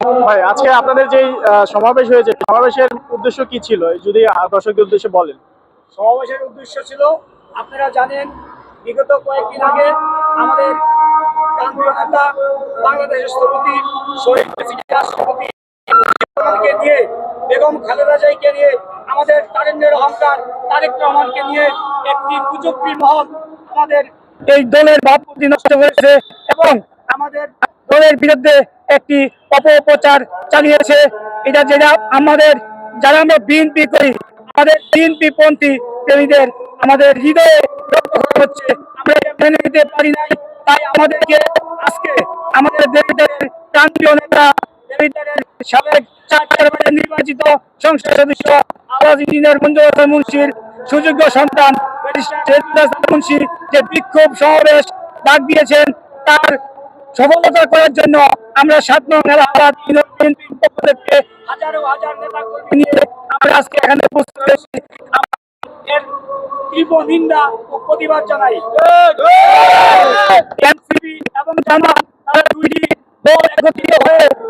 ভাই আজকে আপনাদের যে সমাবেশ হয়েছে সমাবেশের উদ্দেশ্য কি ছিল? যদি দর্শকদের উদ্দেশ্যে বলেন। সমাবেশের উদ্দেশ্য ছিল আপনারা জানেন বিগত কয়েকদিন আগে আমাদের কেন্দ্রীয় নেতা বাংলাদেশের স্থপতি শহীদ প্রেসিডেন্ট রাষ্ট্রপতি নিয়ে বেগম খালেদা জিয়াকে নিয়ে আমাদের তারেন্দ্রের অহংকার তারেক রহমানকে নিয়ে একটি কুচক্রী মহল আমাদের এই দলের ভাবমূর্তি নষ্ট করেছে এবং আমাদের দলের বিরুদ্ধে একটি অপপ্রচার চালিয়েছে। এটা যেটা আমাদের, যারা আমরা বিএনপি করি, আমাদের বিএনপি পন্থী প্রেমীদের, আমাদের হৃদয়ে হচ্ছে। আমরা নিতে পারি নাই, তাই আমাদেরকে আজকে আমাদের দেবিদারের প্রান্তীয় নেতা দেবিদারের সাবেক চার চারবারের নির্বাচিত সংসদ সদস্য আওয়াজ ইঞ্জিনিয়ার মঞ্জুর মুন্সির সুযোগ্য সন্তান মুন্সি যে বিক্ষোভ সমাবেশ ডাক দিয়েছেন, তার সফলতা করার জন্য আমরা সাত নং এলাহাবাদ বিএনপির পক্ষ থেকে হাজারো হাজার নেতা নিয়ে আমরা আজকে এখানে উপস্থিত হয়েছি। এর তীব্র নিন্দা ও প্রতিবাদ জানাই। এনসিপি এবং জামাত,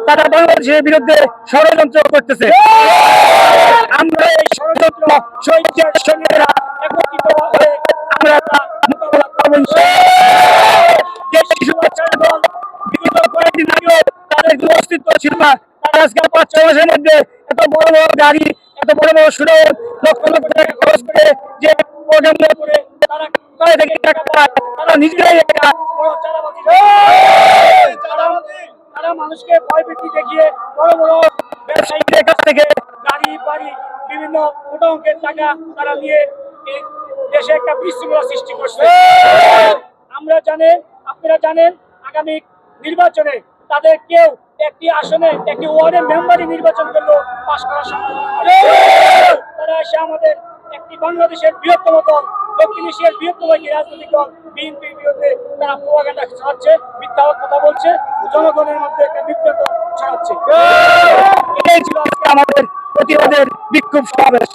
তারা বাংলাদেশের বিরুদ্ধে ষড়যন্ত্র করতেছে। আমরা এই ষড়যন্ত্র শহীদের সঙ্গীরা আগেও তাদের কোনো অস্তিত্ব ছিল না। তারা আজকে পাঁচ ছয় মাসের মধ্যে। এত বড় বড় গাড়ি এত বড় বড় সুযোগ লক্ষ লক্ষ টাকা খরচ করে যে প্রোগ্রাম করে তারা কোথায় থেকে টাকা পায়? তারা নিজেরাই একটা বড় চালাবাজি তারা- তারা মানুষকে ভয়ভীতি দেখিয়ে বড় বড় ব্যবসায়ীদের কাছ থেকে গাড়ি বাড়ি বিভিন্ন মোটা অঙ্কের টাকা তারা নিয়ে দেশে একটা বিশৃঙ্খলা সৃষ্টি করছে। আমরা জানেন আপনারা জানেন আগামী নির্বাচনে তাদের কেউ একটি আসনে, একটি ওয়ার্ডের মেম্বারই নির্বাচন করলেও পাশ করা সম্ভব তারা এসে আমাদের একটি বাংলাদেশের বৃহত্তম দল, দক্ষিণ এশিয়ার বৃহত্তম একটি রাজনৈতিক দল, বিএনপির বিরুদ্ধে তারা প্রোপাগান্ডা ছড়াচ্ছে, মিথ্যা কথা বলছে, জনগণের মধ্যে একটা বিভ্রান্ত ছড়াচ্ছে। এটাই ছিল আজকে আমাদের প্রতিবাদের বিক্ষোভ সমাবেশ।